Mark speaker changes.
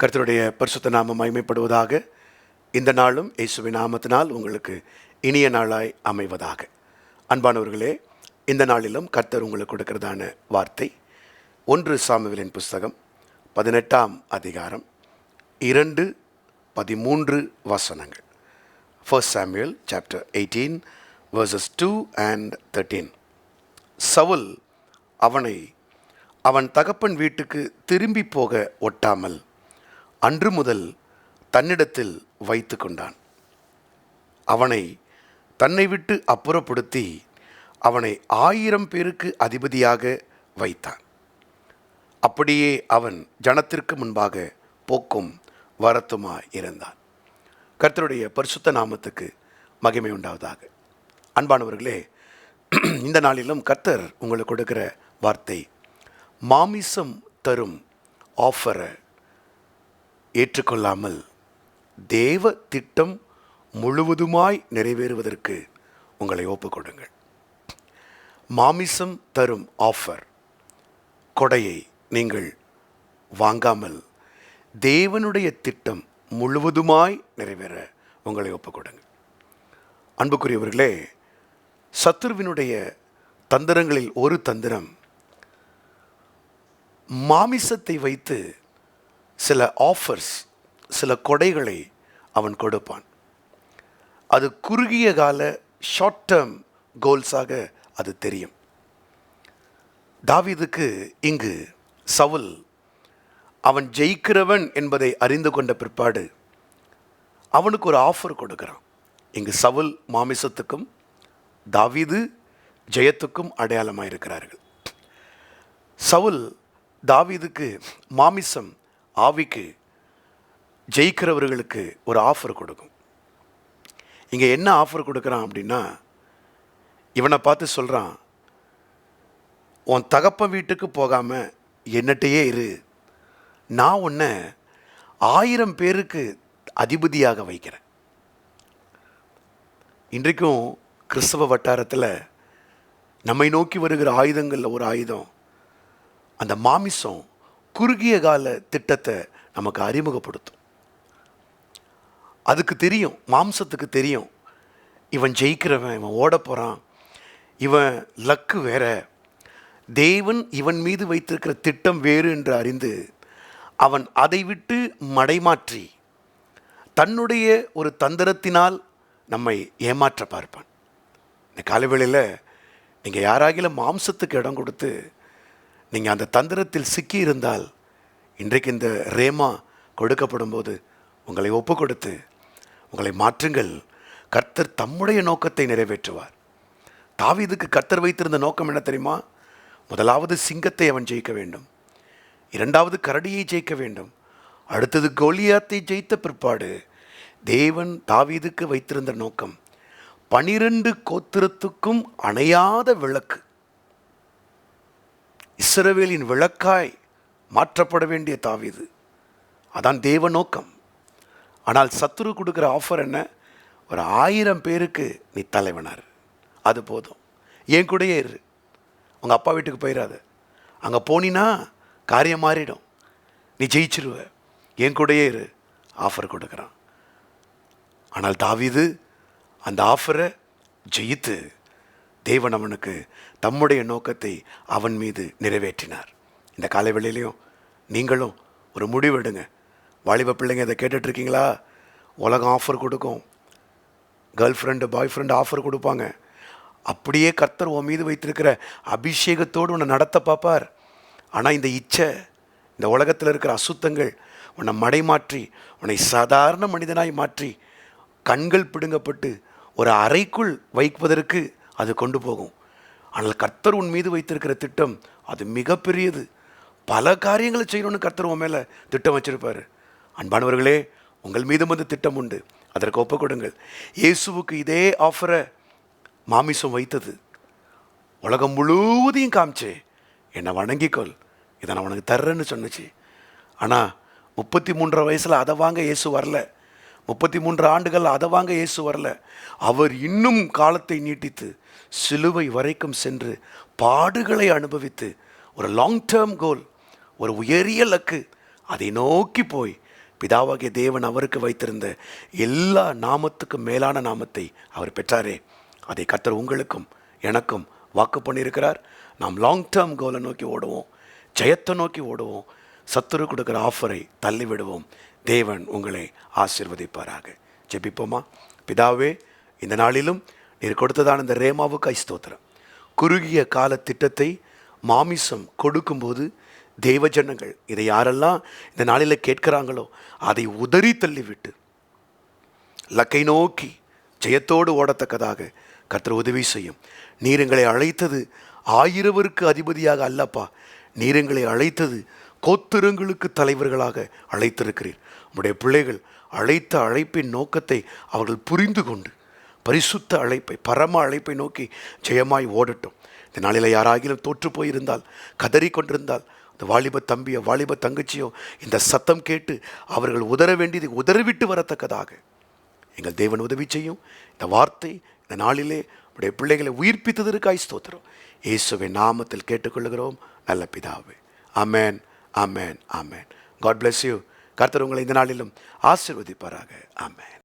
Speaker 1: கர்த்தருடைய பரிசுத்த நாமம் மகிமைப்படுவதாக இந்த நாளும் இயேசுவின் நாமத்தினால் உங்களுக்கு இனிய நாளாய் அமைவதாக. அன்பானவர்களே இந்த நாளிலும் கர்த்தர் உங்களுக்கு கொடுக்கிறதான வார்த்தை ஒன்று சாமுவேலின் புஸ்தகம் பதினெட்டாம் அதிகாரம் இரண்டு பதிமூன்று வசனங்கள். First Samuel chapter eighteen verses two and thirteen Saul அவனை அவன் தகப்பன் வீட்டுக்கு திரும்பி போக ஒட்டாமல் அன்று முதல் தன்னிடத்தில் வைத்து கொண்டான். அவனை தன்னை விட்டு அப்புறப்படுத்தி அவனை ஆயிரம் பேருக்கு அதிபதியாக வைத்தான். அப்படியே அவன் ஜனத்திற்கு முன்பாக போக்கும் வரத்துமா இருந்தான் கர்த்தருடைய பரிசுத்த நாமத்துக்கு மகிமை உண்டாவதாக. அன்பானவர்களே இந்த நாளிலும் கர்த்தர் உங்களுக்கு கொடுக்கிற வார்த்தை மாமிசம் தரும் ஆஃபரை ஏற்றுக்கொள்ளாமல் தேவ திட்டம் முழுவதுமாய் நிறைவேறுவதற்கு உங்களை ஒப்புக்கொடுங்கள் மாமிசம் தரும் ஆஃபர் கொடையை நீங்கள் வாங்காமல் தேவனுடைய திட்டம் முழுவதுமாய் நிறைவேற உங்களை ஒப்புக்கொடுங்கள் அன்புக்குரியவர்களே சத்துருவினுடைய தந்திரங்களில் ஒரு தந்திரம் மாமிசத்தை வைத்து சில ஆஃபர்ஸ் சில கொடைகளை அவன் கொடுப்பான். அது குறுகிய கால ஷார்ட் டேர்ம் கோல்ஸாக அது தெரியும். தாவீதுக்கு இங்கு சவுல் அவன் ஜெயிக்கிறவன் என்பதை அறிந்து கொண்ட பிற்பாடு அவனுக்கு ஒரு ஆஃபர் கொடுக்குறான். இங்கு சவுல் மாமிசத்துக்கும் தாவீது ஜெயத்துக்கும் அடையாளமாக இருக்கிறார்கள் சவுல் தாவீதுக்கு மாமிசம் ஆவிக்கு ஜெயிக்கிறவர்களுக்கு ஒரு ஆஃபர் கொடுக்கும். இங்கே என்ன ஆஃபர் கொடுக்குறான் அப்படின்னா இவனை பார்த்து சொல்கிறான் உன் தகப்ப வீட்டுக்கு போகாமல் என்னட்டையே இரு. நான் உன்னை ஆயிரம் பேருக்கு அதிபதியாக வைக்கிறேன். இன்றைக்கும் கிறிஸ்தவ வட்டாரத்தில் நம்மை நோக்கி வருகிற ஆயுதங்களில் ஒரு ஆயுதம் அந்த மாமிசம் குறுகிய கால திட்டத்தை நமக்கு அறிமுகப்படுத்தும். அதுக்கு தெரியும் மாம்சத்துக்கு தெரியும். இவன் ஜெயிக்கிறவன் இவன் ஓட போகிறான் இவன் லக்கு வேற. தேவன் இவன் மீது வைத்திருக்கிற திட்டம் வேறு என்று அறிந்து அவன் அதை விட்டு மடைமாற்றி தன்னுடைய ஒரு தந்திரத்தினால் நம்மை ஏமாற்ற பார்ப்பான். இந்த காலவேளையில் நீங்கள் யாராகிலும் மாம்சத்துக்கு இடம் கொடுத்து நீங்கள் அந்த தந்திரத்தில் சிக்கி இருந்தால் இன்றைக்கு இந்த ரேமா கொடுக்கப்படும் போது உங்களை ஒப்பு கொடுத்து உங்களை மாற்றுங்கள். கர்த்தர் தம்முடைய நோக்கத்தை நிறைவேற்றுவார். தாவீதுக்கு கர்த்தர் வைத்திருந்த நோக்கம் என்ன தெரியுமா? முதலாவது சிங்கத்தை அவன் ஜெயிக்க வேண்டும். இரண்டாவது கரடியை ஜெயிக்க வேண்டும். அடுத்தது கோலியாத்தை ஜெயித்த பிற்பாடு தேவன் தாவீதுக்கு வைத்திருந்த நோக்கம் பனிரெண்டு கோத்திரத்துக்கும் அணையாத விளக்கு. இஸ்ரவேலின் விளக்காய் மாற்றப்பட வேண்டிய தாவீது. அதான் தேவ நோக்கம். ஆனால் சத்துரு கொடுக்குற ஆஃபர் என்ன? ஒரு ஆயிரம் பேருக்கு நீ தலைவனார். அது போதும். என் கூடயே இரு. உங்கள் அப்பா வீட்டுக்கு போயிடாத அங்கே போனினா காரியம் மாறிடும். நீ ஜெயிச்சிருவ. என் கூடயே இரு. ஆஃபர் கொடுக்குறான். ஆனால் தாவிது அந்த ஆஃபரை ஜெயித்து தேவன் அவனுக்கு தம்முடைய நோக்கத்தை அவன் மீது நிறைவேற்றினார். இந்த காலை வேளையிலையும் நீங்களும் ஒரு முடிவெடுங்க வாலிப பிள்ளைங்க இதை கேட்டுட்ருக்கீங்களா? உலகம் ஆஃபர் கொடுக்கும். Girl friend boy friend offer கொடுப்பாங்க. அப்படியே கர்த்தர் உன் மீது வைத்திருக்கிற அபிஷேகத்தோடு உன்னை நடத்த பார்ப்பார். ஆனால் இந்த இச்சை இந்த உலகத்தில் இருக்கிற அசுத்தங்கள் உன்னை மடைமாற்றி உன்னை சாதாரண மனிதனாய் மாற்றி கண்கள் பிடுங்கப்பட்டு ஒரு அறைக்குள் வைப்பதற்கு அது கொண்டு போகும். ஆனால் கர்த்தர் உன் மீது வைத்திருக்கிற திட்டம் அது மிகப்பெரியது. பல காரியங்களை செய்யணும்னு கர்த்தர் உன் மேலே திட்டம் வச்சுருப்பார். அன்பானவர்களே உங்கள் மீதும் வந்து திட்டம் உண்டு. அதற்கு ஒப்புக் கொடுங்கள். இயேசுவுக்கு இதே ஆஃபரை மாமிசம் வைத்தது. உலகம் முழுவதையும் காமிச்சே என்னை வணங்கிக்கொள். இதை நான் உனக்கு தர்றேன்னு சொன்னுச்சு. ஆனால் முப்பத்தி மூன்றரை வயசில் அதை வாங்க இயேசு வரல. முப்பத்தி மூன்று ஆண்டுகள் அதை வாங்க இயேசு வரல. அவர் இன்னும் காலத்தை நீட்டித்து சிலுவை வரைக்கும் சென்று பாடுகளை அனுபவித்து ஒரு லாங் டேர்ம் கோல் ஒரு உயரிய லக்கு அதை நோக்கி போய் பிதாவாகிய தேவன் அவருக்கு வைத்திருந்த எல்லா நாமத்துக்கும் மேலான நாமத்தை அவர் பெற்றாரே. அதை கத்தர் உங்களுக்கும் எனக்கும் வாக்கு பண்ணியிருக்கிறார். நாம் லாங் டேர்ம் கோலை நோக்கி ஓடுவோம். ஜெயத்தை நோக்கி ஓடுவோம். சத்துரு கொடுக்குற ஆஃபரை தள்ளிவிடுவோம். தேவன் உங்களை ஆசிர்வதிப்பாராக. ஜெபிப்போமா? பிதாவே இந்த நாளிலும் நீர் கொடுத்ததான இந்த ரேமாவுக்கு ஐஸ்தோத்திரம் குறுகிய கால திட்டத்தை மாமிசம் கொடுக்கும்போது தெய்வ ஜனங்கள் இதை யாரெல்லாம் இந்த நாளில் கேட்கிறாங்களோ அதை உதறி தள்ளிவிட்டு லக்கை நோக்கி ஜெயத்தோடு ஓடத்தக்கதாக கத்திர உதவி செய்யும். நீர் எங்களை அழைத்தது ஆயிரவருக்கு அதிபதியாக அல்லப்பா. நீர் எங்களை அழைத்தது கோத்திரங்களுக்கு தலைவர்களாக அழைத்திருக்கிறீர். உடைய பிள்ளைகள் அழைத்த அழைப்பின் நோக்கத்தை அவர்கள் புரிந்து கொண்டு பரிசுத்த அழைப்பை பரம அழைப்பை நோக்கி ஜெயமாய் ஓடட்டும். இந்த நாளில் யாராகிலும் தோற்று போயிருந்தால் கதறி கொண்டிருந்தால் இந்த வாலிப தம்பியோ வாலிப தங்கச்சியோ இந்த சத்தம் கேட்டு அவர்கள் உதற வேண்டியதை உதறிவிட்டு வரத்தக்கதாக. எங்கள் தேவன் உதவி செய்யும். இந்த வார்த்தை இந்த நாளிலே உடைய பிள்ளைகளை உயிர்ப்பித்ததற்காய் ஸ்தோத்திரம். இயேசுவின் நாமத்தில் கேட்டுக்கொள்கிறோம். நல்ல பிதாவே. Amen amen amen God bless you கர்த்தர் உங்களை இந்த நாளிலும் ஆசிர்வதிப்பாராக. அமேன்